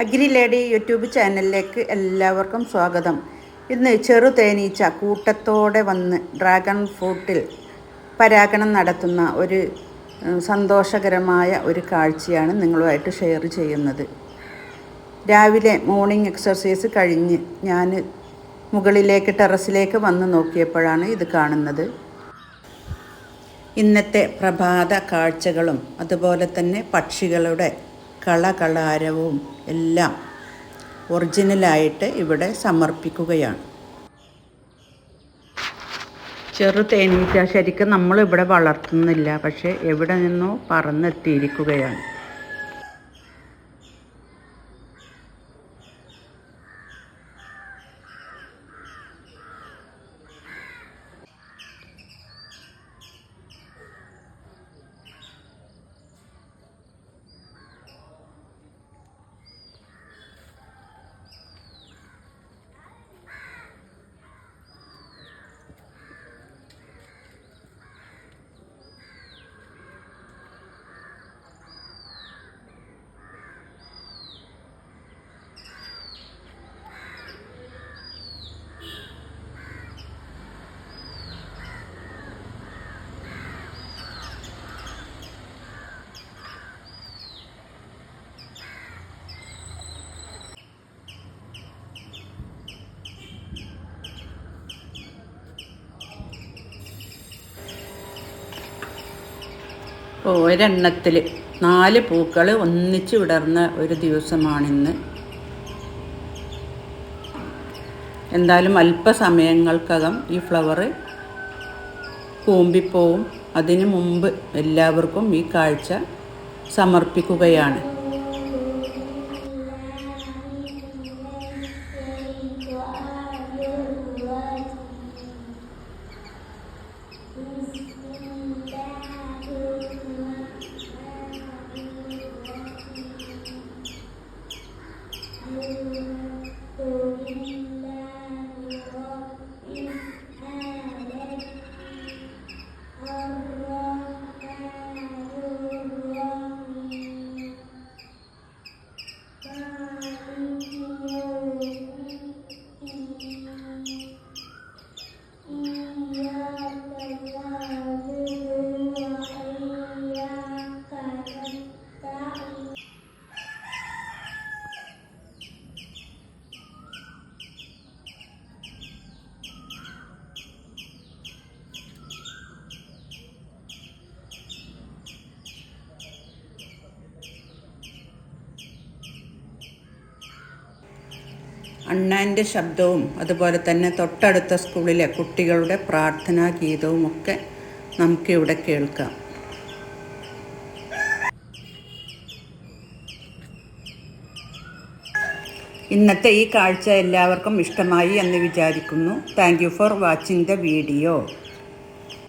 Agri lady YouTube ചാനലിലേക്ക് എല്ലാവർക്കും സ്വാഗതം. ഇന്ന് ചെറു തേനീച്ച കൂട്ടത്തോടെ വന്ന് ഡ്രാഗൺ ഫ്രൂട്ടിൽ പരാഗണം നടത്തുന്ന ഒരു സന്തോഷകരമായ ഒരു കാഴ്ചയാണ് നിങ്ങളുമായിട്ട് ഷെയർ ചെയ്യുന്നത്. രാവിലെ മോർണിംഗ് എക്സർസൈസ് കഴിഞ്ഞ് ഞാൻ മുകളിലേക്ക് ടെറസിലേക്ക് വന്ന് നോക്കിയപ്പോഴാണ് ഇത് കാണുന്നത്. ഇന്നത്തെ പ്രഭാത കാഴ്ചകളും അതുപോലെ തന്നെ പക്ഷികളുടെ കളകളാരവും എല്ലാം ഒറിജിനലായിട്ട് ഇവിടെ സമർപ്പിക്കുകയാണ്. ചെറു തേനീച്ച ശരിക്കും നമ്മളിവിടെ വളർത്തുന്നില്ല പക്ഷേ എവിടെ നിന്നോ പറന്നെത്തിയിരിക്കുകയാണ്. ഒരെണ്ണത്തിൽ നാല് പൂക്കൾ ഒന്നിച്ച് വിടർന്ന ഒരു ദിവസമാണിന്ന്. എന്തായാലും അല്പസമയങ്ങൾക്കകം ഈ ഫ്ലവർ കൂമ്പിപ്പോവും. അതിനു മുമ്പ് എല്ലാവർക്കും ഈ കാഴ്ച സമർപ്പിക്കുകയാണ്. you. അണ്ണാന്റെ ശബ്ദവും അതുപോലെ തന്നെ തൊട്ടടുത്ത സ്കൂളിലെ കുട്ടികളുടെ പ്രാർത്ഥനാ ഗീതവും ഒക്കെ നമുക്കിവിടെ കേൾക്കാം. ഇന്നത്തെ ഈ കാഴ്ച എല്ലാവർക്കും ഇഷ്ടമായി എന്ന് വിചാരിക്കുന്നു. Thank for watching the video